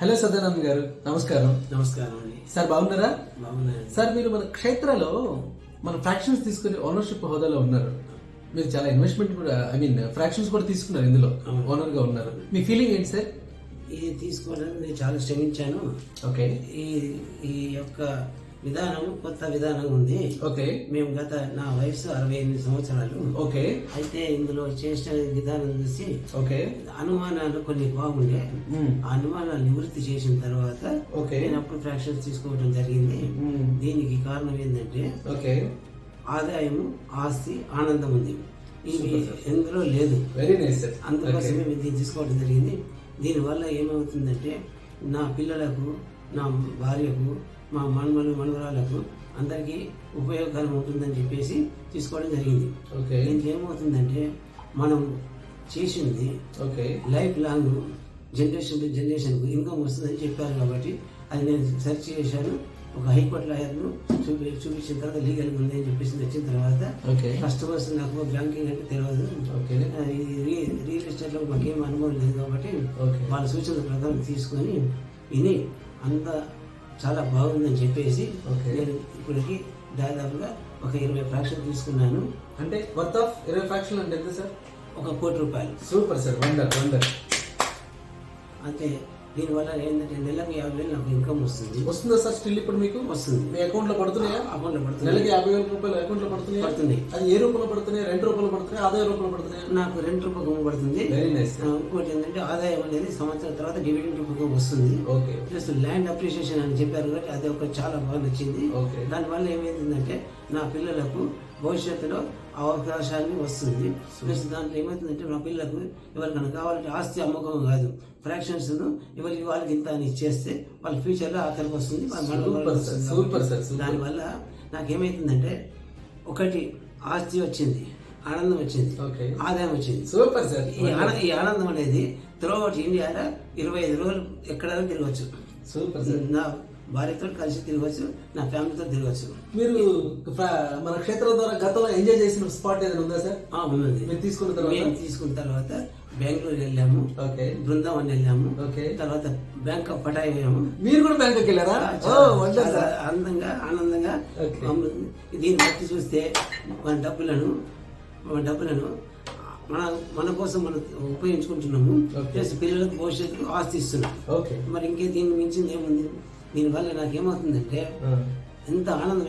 Hello Sadanand గారు నమస్కారం. నమస్కారం అండి. సార్ బాగున్నారా? బాగున్నాయండి సార్ మీరు మన క్షేత్రలో మన ఫ్రాక్షన్స్ తీసుకుని ఓనర్షిప్ హోదాలో ఉన్నారు. మీరు చాలా ఇన్వెస్ట్మెంట్ కూడా ఐ మీన్ ఫ్రాక్షన్స్ కూడా తీసుకున్నారు ఇందులో. ఓనర్గా ఉన్నారు. మీ ఫీలింగ్ ఏంటి సార్? ఇది తీసుకోవడానికి నేను చాలా శ్రమించాను. ఓకే ఈ ఈ యొక్క విధానం కొత్త విధానం ఉంది. ఓకే. మేము గత నా వయసు అరవై ఎనిమిది సంవత్సరాలు. ఓకే. అయితే ఇందులో చేసిన విధానం చూసి ఓకే. అనుమానాలు కొన్ని బాగుండే. ఆ అనుమానాలు నివృత్తి చేసిన తర్వాత ఓకే. నేను అప్పుడు ఫ్రాక్షన్స్ తీసుకోవడం జరిగింది. దీనికి కారణం ఏంటంటే ఓకే. ఆదాయము ఆస్తి ఆనందం ఉంది. ఇవి. ఎందులో లేదు. వెరీ నైస్ అందుకోసమే మేము దీన్ని తీసుకోవడం జరిగింది. దీనివల్ల ఏమవుతుందంటే నా పిల్లలకు నా భార్యకు మా మన్మలు మనుమరాలకు అందరికీ ఉపయోగకరం ఉంటుందని చెప్పేసి తీసుకోవడం జరిగింది. ఓకే. దీంట్లో ఏమవుతుందంటే మనం చేసింది okay. Life long generation to జనరేషన్కు income వస్తుందని చెప్పారు కాబట్టి అది నేను సెర్చ్ చేశాను. ఒక హైకోర్టు లాయర్ను చూపి చూపించిన తర్వాత లీగల్గా ఉంది అని చెప్పేసి వచ్చిన తర్వాత ఓకే. కస్టమర్స్ నాకు బ్యాంకింగ్ అంటే తెలియదు రియల్ ఎస్టేట్లో మాకేం అనుభవం లేదు కాబట్టి ఓకే. వాళ్ళ సూచనల ప్రకారం తీసుకొని విని అంత చాలా బాగుందని చెప్పేసి. నేను ఇప్పటికి దాదాపుగా ఒక ఇరవై ఫ్రాక్షన్ తీసుకున్నాను. అంటే వర్త్ ఆఫ్ ఇరవై ఫ్రాక్షన్ అంటే ఎంత సార్? ఒక కోటి రూపాయలు. Super sir wonder wonder. అంటే దీనివల్ల ఏంటంటే నెలకు యాభై వేలు నాకు ఇన్కమ్ వస్తుంది. వస్తుందా సార్ స్టిల్ ఇప్పుడు మీకు? వస్తుంది. మీ అకౌంట్లో పడుతున్నాయా? అకౌంట్లో పడుతుంది నెలకి యాభై వేల రూపాయలు అకౌంట్లో పడుతున్నాయా. పడుతుంది. అది ఏ రూపంలో పడుతున్నాయి? రెండు రూపాయలు పడుతున్నాయి? ఆదాయ రూపంలో పడుతున్నాయా? నాకు రెండు రూపాయలు పడుతుంది. వెరీ నైస్ ఇంకోటి ఏంటంటే ఆదాయం అనేది సంవత్సరం తర్వాత డివిడెండ్ రూపంగా వస్తుంది. ఓకే ప్లస్ ల్యాండ్ అప్రిషియేషన్ అని చెప్పారు కాబట్టి అది ఒక చాలా బాగా నచ్చింది. ఓకే దానివల్ల ఏమైందంటే నా పిల్లలకు భవిష్యత్తులో అవకాశాన్ని వస్తుంది. ప్లస్ దాంట్లో ఏమవుతుందంటే నా పిల్లలకు ఎవరికైనా కావాలంటే ఆస్తి అమ్మకం కాదు. ఫ్రాక్షన్స్ ఎవరికి వాళ్ళకి ఇంత అని ఇచ్చేస్తే వాళ్ళ ఫ్యూచర్లో ఆఖరికి వస్తుంది. దానివల్ల నాకేమైతుందంటే ఒకటి ఆస్తి వచ్చింది ఆనందం వచ్చింది ఆదాయం వచ్చింది. సూపర్ సార్ ఈ ఆన ఈ ఆనందం అనేది త్రూఅవుట్ ఇండియాలో ఇరవై ఐదు రోజులు ఎక్కడైనా తిరగచ్చు. సూపర్ సార్ నా భార్యతో కలిసి తిరగచ్చు నా ఫ్యామిలీతో తిరగచ్చు. మీరు మన క్షేత్రం ద్వారా గతంలో ఎంజాయ్ చేసిన స్పాట్ ఏదైనా ఉందా సార్? ఉన్నది. మీరు తీసుకున్న తర్వాత? తీసుకున్న తర్వాత బెంగళూరు వెళ్ళాము. ఓకే. బృందావన్ వెళ్ళాము. ఓకే. తర్వాత బ్యాంక్ ఆఫ్ పటాయి వెళ్ళాము. మీరు కూడా బ్యాంకుకి వెళ్ళారా? సార్. ఆనందంగా దీన్ని బట్టి చూస్తే మన డబ్బులను మన డబ్బులను మన మన కోసం మనం ఉపయోగించుకుంటున్నాము. ప్లస్ పిల్లలకు భవిష్యత్తుకు ఆస్తి ఇస్తున్నాం. ఓకే. మరి ఇంకే దీన్ని మించింది ఏముంది? దీనివల్ల నాకు ఏమవుతుందంటే ఎంత ఆనందం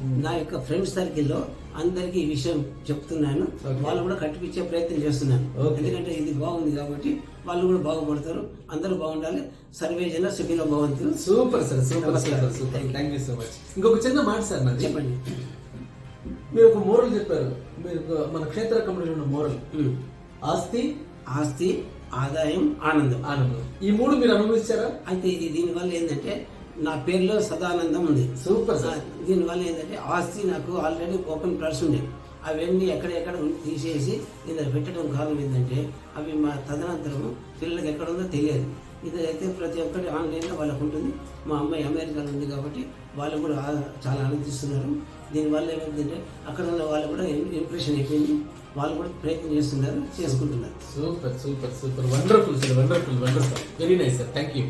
Hmm. నా యొక్క ఫ్రెండ్ సర్కిల్లో అందరికీ ఈ విషయం చెప్తున్నాను. వాళ్ళు కూడా కట్టిపించే ప్రయత్నం చేస్తున్నాను. ఎందుకంటే ఇది బాగుంది కాబట్టి వాళ్ళు కూడా బాగుపడతారు. అందరూ బాగుండాలి. సర్వే జన సుఖిలో భవంతు. సూపర్ సార్ సూపర్ నమస్కారం. Super. Super thank you so much ఇంకొక చిన్న మాట సార్ నాది చెప్పండి. మీరు ఒక మోరల్ చెప్పారు. మీరు మన క్షేత్ర కమిటీలో ఉన్న మోరల్. ఆస్తి ఆస్తి ఆదాయం ఆనందం. ఆనందం. ఈ మూడు మీరు అనుభవించారా? అయితే ఇది దీనివల్ల ఏంటంటే నా పేరులో సదానందం ఉంది. Super sir. దీనివల్ల ఏంటంటే ఆస్తి నాకు ఆల్రెడీ ఓపెన్ ప్లాట్స్ ఉండే అవన్నీ ఎక్కడెక్కడ తీసేసి ఇందులో పెట్టడం కారణం ఏంటంటే అవి మా తదనంతరం పిల్లలకి ఎక్కడ ఉందో తెలియదు. ఇది అయితే ప్రతి ఒక్కటి ఆన్లైన్లో వాళ్ళకు ఉంటుంది. మా అమ్మాయి అమెరికాలో ఉంది కాబట్టి వాళ్ళు కూడా చాలా ఆనందిస్తున్నారు. దీనివల్ల ఏమైందంటే అక్కడ ఉన్న వాళ్ళు కూడా ఇంప్రెషన్ అయిపోయింది. వాళ్ళు కూడా ప్రయత్నం చేస్తున్నారు చేసుకుంటున్నారు. Super super super wonderful sir wonderful wonderful very nice sir thank you